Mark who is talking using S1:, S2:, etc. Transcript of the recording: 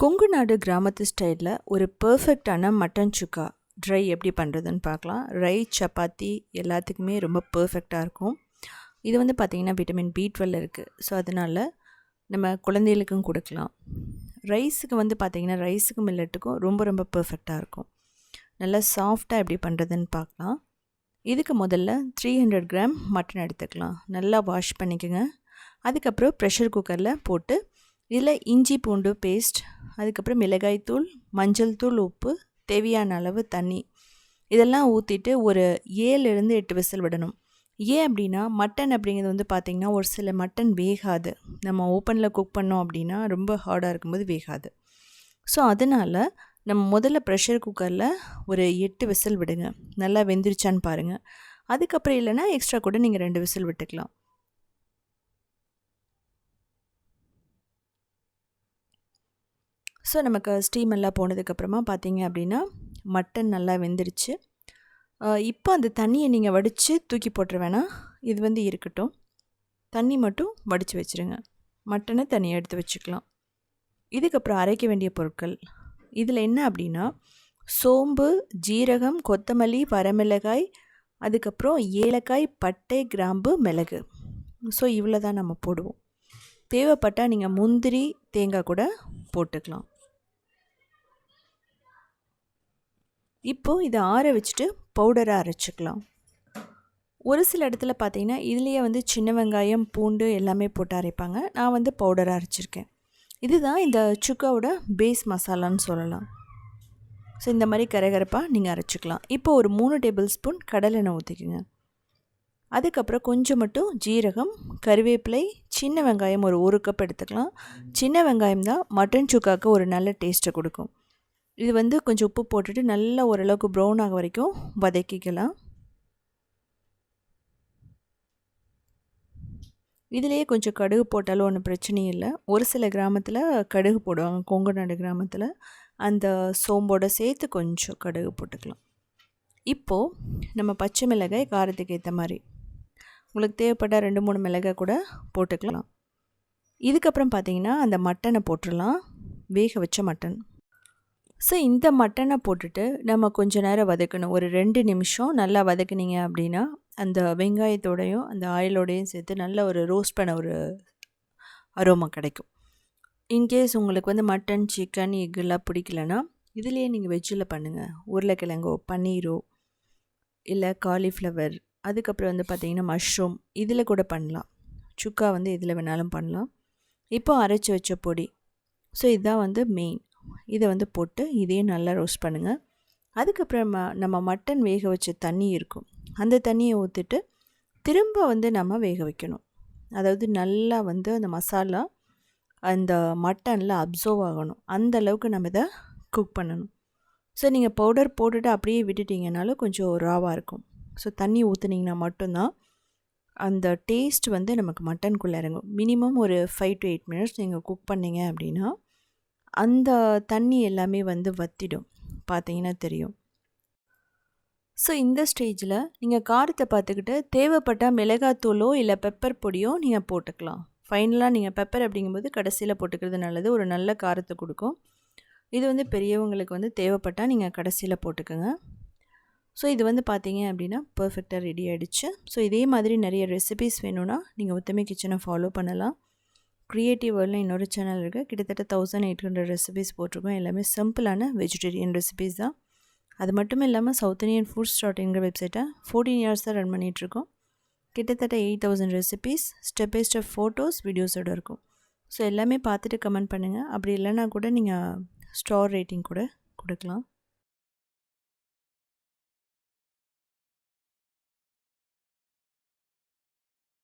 S1: கொங்கு நாடு கிராமத்து ஸ்டைலில் ஒரு பர்ஃபெக்டான மட்டன் சுக்கா. ட்ரை எப்படி பண்ணுறதுன்னு பார்க்கலாம். ரை சப்பாத்தி எல்லாத்துக்குமே ரொம்ப பர்ஃபெக்டாக இருக்கும். இது வந்து பார்த்திங்கன்னா விட்டமின் பி டுவெல் இருக்குது ஸோ அதனால் நம்ம குழந்தைகளுக்கும் கொடுக்கலாம். ரைஸுக்கு வந்து பார்த்திங்கன்னா ரைஸுக்கும் மில்லட்டுக்கும் ரொம்ப ரொம்ப பர்ஃபெக்டாக இருக்கும். நல்லா சாஃப்டாக எப்படி பண்ணுறதுன்னு பார்க்கலாம். இதுக்கு முதல்ல த்ரீ ஹண்ட்ரட் கிராம் மட்டன் எடுத்துக்கலாம். நல்லா வாஷ் பண்ணிக்கோங்க. அதுக்கப்புறம் ப்ரெஷர் குக்கரில் போட்டு இதில் இஞ்சி பூண்டு பேஸ்ட் அதுக்கப்புறம் மிளகாய் தூள் மஞ்சள் தூள் உப்பு தேவையான அளவு தண்ணி. இதெல்லாம் ஊற்றிட்டு ஒரு ஏழுலேருந்து எட்டு விசில் விடணும். ஏன் அப்படின்னா மட்டன் அப்படிங்கிறது வந்து பார்த்திங்கன்னா ஒரு சில மட்டன் வேகாது. நம்ம ஓப்பனில் குக் பண்ணோம் அப்படின்னா ரொம்ப ஹார்டாக இருக்கும்போது வேகாது. ஸோ அதனால் நம்ம முதல்ல ப்ரெஷர் குக்கரில் ஒரு எட்டு விசில் விடுங்க. நல்லா வெந்துருச்சான்னு பாருங்கள் அதுக்கப்புறம் இல்லைன்னா எக்ஸ்ட்ரா கூட நீங்கள் ரெண்டு விசில் விட்டுக்கலாம். ஸோ நமக்கு ஸ்டீம் எல்லாம் போனதுக்கப்புறமா பார்த்தீங்க அப்படின்னா மட்டன் நல்லா வெந்துருச்சு. இப்போ அந்த தண்ணியை நீங்கள் வடித்து தூக்கி போட்டுற வேணாம் இது வந்து இருக்கட்டும். தண்ணி மட்டும் வடித்து வச்சுருங்க. மட்டனை தனியாக எடுத்து வச்சுக்கலாம். இதுக்கப்புறம் அரைக்க வேண்டிய பொருட்கள். இதில் என்ன அப்படின்னா சோம்பு ஜீரகம் கொத்தமல்லி வரமிளகாய் அதுக்கப்புறம் ஏலக்காய் பட்டை கிராம்பு மிளகு. ஸோ இவ்வளோ தான் நம்ம போடுவோம். தேவைப்பட்டால் நீங்கள் முந்திரி தேங்காய் கூட போட்டுக்கலாம். இப்போது இதை ஆற வச்சுட்டு பவுடராக அரைச்சிக்கலாம். ஒரு சில இடத்துல பார்த்தீங்கன்னா இதுலேயே வந்து சின்ன வெங்காயம் பூண்டு எல்லாமே போட்டு அரைப்பாங்க. நான் வந்து பவுடர் அரைச்சிருக்கேன். இதுதான் இந்த சுக்காவோட பேஸ் மசாலான்னு சொல்லலாம். ஸோ இந்த மாதிரி கரகரப்பாக நீங்கள் அரைச்சிக்கலாம். இப்போ ஒரு மூணு டேபிள் ஸ்பூன் கடலெண்ணெய் ஊற்றிக்குங்க அதுக்கப்புறம் கொஞ்சம் மட்டும் ஜீரகம் கருவேப்பிலை சின்ன வெங்காயம் ஒரு ஒரு கப் எடுத்துக்கலாம். சின்ன வெங்காயம் தான் மட்டன் சுக்காவுக்கு ஒரு நல்ல டேஸ்ட்டை கொடுக்கும். இது வந்து கொஞ்சம் உப்பு போட்டுட்டு நல்லா ஓரளவுக்கு ப்ரௌன் ஆக வரைக்கும் வதக்கிக்கலாம். இதிலேயே கொஞ்சம் கடுகு போட்டாலும் ஒன்றும் பிரச்சனையும் இல்லை. ஒரு சில கிராமத்தில் கடுகு போடுவாங்க கொங்கு நாடு கிராமத்தில். அந்த சோம்போடு சேர்த்து கொஞ்சம் கடுகு போட்டுக்கலாம். இப்போது நம்ம பச்சை மிளகாய் காரத்துக்கு ஏற்ற மாதிரி. உங்களுக்கு தேவைப்பட்ட ரெண்டு மூணு மிளகாய் கூட போட்டுக்கலாம். இதுக்கப்புறம் பார்த்திங்கன்னா அந்த மட்டனை போட்டுடலாம். வேக வச்ச மட்டன். ஸோ இந்த மட்டனை போட்டுட்டு நம்ம கொஞ்ச நேரம் வதக்கணும். ஒரு ரெண்டு நிமிஷம் நல்லா வதக்குனீங்க அப்படின்னா அந்த வெங்காயத்தோடையும் அந்த ஆயிலோடையும் சேர்த்து நல்ல ஒரு ரோஸ்ட் பண்ண ஒரு அரோமா கிடைக்கும். இன்கேஸ் உங்களுக்கு வந்து மட்டன் சிக்கன் எக்கெல்லாம் பிடிக்கலன்னா இதுலேயே நீங்கள் வெஜ்ஜில் பண்ணுங்கள் உருளைக்கிழங்கோ பன்னீரோ இல்லை காலிஃப்ளவர் அதுக்கப்புறம் வந்து பார்த்திங்கன்னா மஷ்ரூம் இதில் கூட பண்ணலாம். சுக்கா வந்து இதில் வேணாலும் பண்ணலாம். இப்போ அரைச்சி வச்ச பொடி. ஸோ இதுதான் வந்து மெயின் இதை வந்து போட்டு இதையும் நல்லா ரோஸ்ட் பண்ணுங்கள் அதுக்கப்புறமா நம்ம மட்டன் வேக வச்ச தண்ணி இருக்கும். அந்த தண்ணியை ஊற்றிட்டு திரும்ப வந்து நம்ம வேக வைக்கணும். அதாவது நல்லா வந்து அந்த மசாலா அந்த மட்டனில் அப்சர்வ் ஆகணும். அந்த அளவுக்கு நம்ம இதை குக் பண்ணணும். ஸோ நீங்கள் பவுடர் போட்டுட்டு அப்படியே விட்டுட்டிங்கனாலும் கொஞ்சம் ராவாக இருக்கும். ஸோ தண்ணி ஊற்றுனீங்கன்னா மட்டும்தான் அந்த டேஸ்ட் வந்து நமக்கு மட்டனுக்குள்ளே இறங்கும். மினிமம் ஒரு ஃபைவ் டு எயிட் மினிட்ஸ் நீங்கள் குக் பண்ணிங்க அப்படின்னா அந்த தண்ணி எல்லாமே வந்து வற்றிடும் பார்த்தீங்கன்னா தெரியும். ஸோ இந்த ஸ்டேஜில் நீங்கள் காரத்தை பார்த்துக்கிட்டு தேவைப்பட்டால் மிளகாத்தூளோ இல்லை பெப்பர் பொடியோ நீங்கள் போட்டுக்கலாம். ஃபைனலாக நீங்கள் பெப்பர் அப்படிங்கும்போது கடைசியில் போட்டுக்கிறது நல்லது. ஒரு நல்ல காரத்தை கொடுக்கும். இது வந்து பெரியவங்களுக்கு வந்து தேவைப்பட்டால் நீங்கள் கடைசியில் போட்டுக்கோங்க. ஸோ இது வந்து பார்த்தீங்க அப்படின்னா பர்ஃபெக்டாக ரெடி ஆகிடுச்சு ஸோ இதே மாதிரி நிறைய ரெசிபிஸ் வேணும்னா நீங்கள் உத்தமை கிச்சனை ஃபாலோ பண்ணலாம். க்ரியேட்டிவ் வேர்ல்டில் இன்னொரு சேனல் இருக்குது கிட்டத்தட்ட தௌசண்ட் எயிட் ஹண்ட்ரட் ரெசிபிஸ் போட்டிருக்கோம். எல்லாமே சிம்பிளான வெஜிடேரியன் ரெசிபிஸ் தான். அது மட்டும் இல்லாமல் சவுத் இண்டியன் ஃபுட் ஸ்டார்ட்ங்கிற வெப்சைட்டை ஃபோர்டீன் இயர்ஸ் தான் ரன் பண்ணிகிட்ருக்கோம் கிட்டத்தட்ட eight thousand recipes step by step photos வீடியோஸோடு இருக்கும். ஸோ எல்லாமே பார்த்துட்டு கமெண்ட் பண்ணுங்கள் அப்படி இல்லைனா கூட நீங்கள் ஸ்டார் ரேட்டிங் கூட கொடுக்கலாம்.